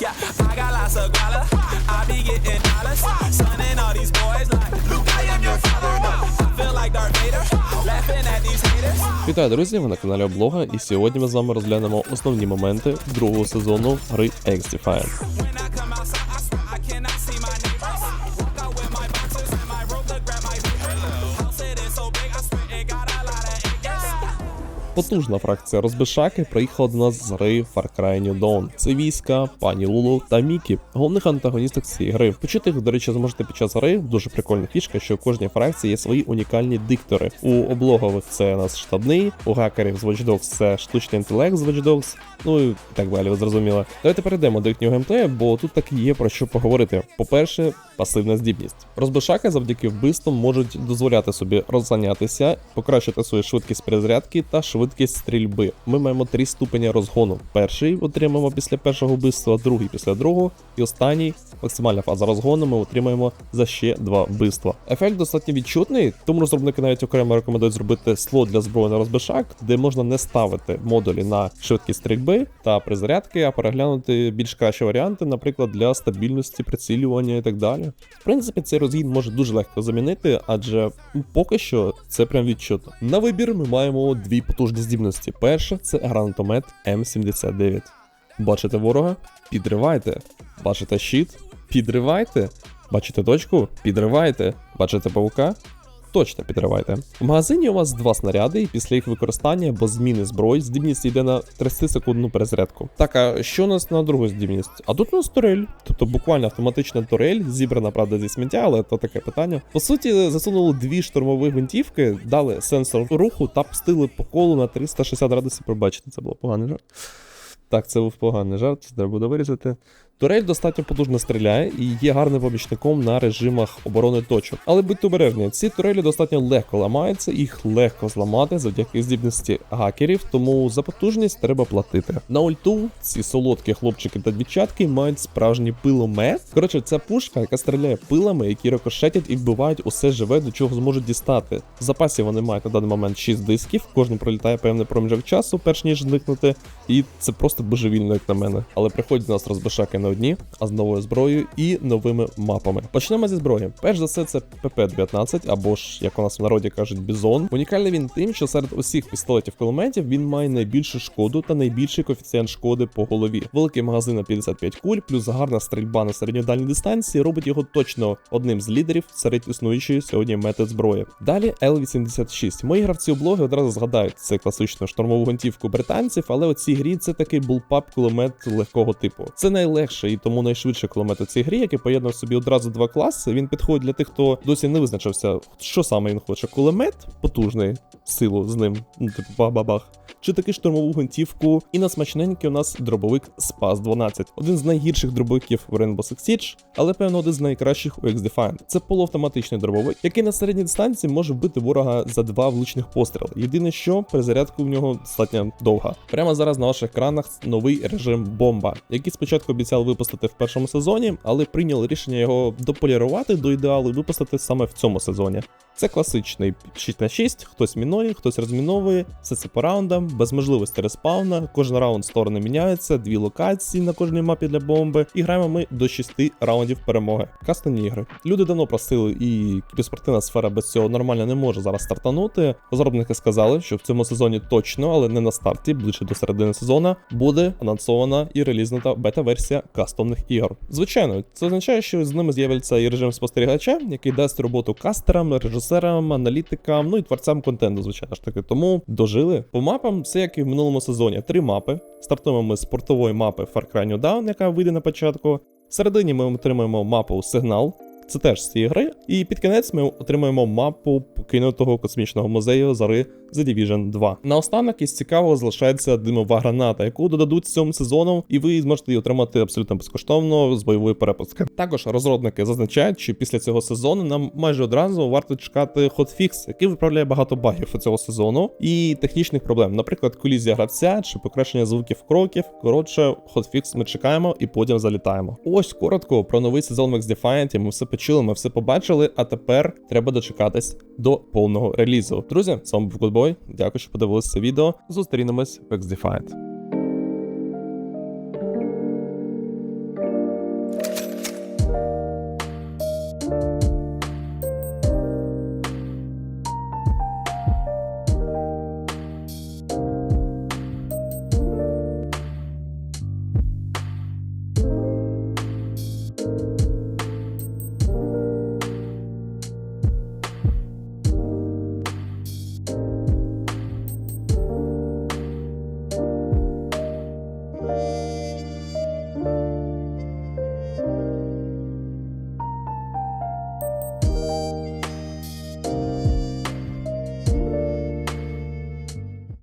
Yeah, I got lots of guala. I be getting dollars. Sunning all these boys like, Luke, I am your father. I feel like Darth Vader. Laughing at these haters. Вітаю, друзі! Ви на каналі Облога, і сьогодні ми з вами розглянемо основні моменти другого сезону гри X-Defiant. Потужна фракція розбишаки приїхала до нас з гри Far Cry New Dawn. Це війська, пані Лулу та Мікі, головних антагоністок цієї гри. Почути їх, до речі, зможете під час гри. Дуже прикольна фішка, що у кожній фракції є свої унікальні диктори. У облогових це нас штабний, у гакерів з Watch Dogs це штучний інтелект з Watch Dogs, ну і так далі, ви зрозуміли. Давайте перейдемо до їхнього геймплею, бо тут таки є про що поговорити. По-перше, пасивна здібність. Розбишаки завдяки вбивствам можуть дозволяти собі розганятися, покращити свою швидкість перезарядки та швидкість стрільби. Ми маємо три ступені розгону. Перший отримаємо після першого вбивства, другий після другого, і останній максимальна фаза розгону ми отримаємо за ще два вбивства. Ефект достатньо відчутний, тому розробники навіть окремо рекомендують зробити слот для зброї на розбишак, де можна не ставити модулі на швидкість стрільби та призарядки, а переглянути більш кращі варіанти, наприклад, для стабільності, прицілювання і так далі. В принципі, цей розгін може дуже легко замінити, адже поки що це прям відчутно. На вибір ми маємо дві потужні здібності. Перша це гранатомет М79. Бачите ворога? Підривайте. Бачите щит? Підривайте. Бачите точку? Підривайте. Бачите паука? Точно підривайте. В магазині у вас два снаряди, і після їх використання або зміни зброї здібність йде на 30 секундну перезарядку. Так, а що у нас на другу здібність? А тут у нас турель. Тобто буквально автоматична турель, зібрана, правда, зі сміття, але то таке питання. По суті, засунули дві штурмові гвинтівки, дали сенсор руху та пустили по колу на 360 градусів. Пробачите, це було жарт. Так, це був поганий жарт, треба буде вирізати. Турель достатньо потужно стріляє і є гарним помічником на режимах оборони точок. Але будьте обережні, ці турелі достатньо легко ламаються, їх легко зламати завдяки здібності гакерів, тому за потужність треба платити. На ульту ці солодкі хлопчики та дівчатки мають справжній пиломет. Коротше, це пушка, яка стріляє пилами, які рикошетять і вбивають усе живе, до чого зможуть дістати. В запасі вони мають на даний момент 6 дисків, кожен пролітає певний проміжок часу, перш ніж зникнути. І це просто божевільно, як на мене. Але приходять до нас розбишаки не одні, а з новою зброєю і новими мапами. Почнемо зі зброї. Перш за все, це ПП-19, або ж, як у нас в народі кажуть, бізон. Унікальний він тим, що серед усіх пістолетів кулеметів він має найбільшу шкоду та найбільший коефіцієнт шкоди по голові. Великий магазин на 55 куль, плюс гарна стрільба на середньодальній дистанції робить його точно одним з лідерів серед існуючої сьогодні метод зброї. Далі L86. Мої гравці облоги одразу згадають це класичну штурмову гвинтівку британців, але у цій грі це такий булпап кулемет легкого типу. Це найлегший і тому найшвидший кулемет у цій грі, який поєднав собі одразу два класи. Він підходить для тих, хто досі не визначився, що саме він хоче. Кулемет потужний, силу з ним, ну типу бах-бабах. Чи таки штурмову гвинтівку, і на смачненький у нас дробовик Spaz 12. Один з найгірших дробовиків в Rainbow Six Siege, але певно один з найкращих у X-Defiant. Це полуавтоматичний дробовик, який на середній дистанції може вбити ворога за два влучних постріли. Єдине, що перезарядка в нього достатньо довга. Прямо зараз на ваших екранах новий режим бомба, який спочатку обіцяли випустити в першому сезоні, але прийняли рішення його дополірувати до ідеалу і випустити саме в цьому сезоні. Це класичний 6 на 6, хтось мінує, хтось розміновує, все це по раундам, без можливості респауна. Кожен раунд сторони міняються, дві локації на кожній мапі для бомби. І граємо ми до 6 раундів перемоги. Кастомні ігри. Люди давно просили, і кіберспортивна сфера без цього нормально не може зараз стартанути. Розробники сказали, що в цьому сезоні точно, але не на старті, ближче до середини сезону, буде анонсована і релізнута бета-версія кастомних ігор. Звичайно, це означає, що з ними з'явиться і режим спостерігача, який дасть роботу кастерам, режисерам, аналітикам, ну і творцям контенту, звичайно ж таки. Тому дожили. По мапам, все як і в минулому сезоні. Три мапи. Стартуємо ми з портової мапи Far Cry New Dawn, яка вийде на початку. Середині ми отримаємо мапу Сигнал. Це теж з цієї гри. І під кінець ми отримаємо мапу покинутого космічного музею Зари The Division 2. Наостанок із цікавого залишається димова граната, яку додадуть цьому сезону, і ви зможете її отримати абсолютно безкоштовно з бойової перепустки. Також розробники зазначають, що після цього сезону нам майже одразу варто чекати хотфікс, який виправляє багато багів цього сезону і технічних проблем, наприклад, колізія гравця чи покращення звуків кроків. Коротше, хотфікс ми чекаємо і потім залітаємо. Ось коротко про новий сезон в X-Defiant. Ми все почули, ми все побачили. А тепер треба дочекатись до повного релізу. Друзі, з вами був Кодбой. Дякую, що подивилися це відео. Зустрінемось в X-Defiant.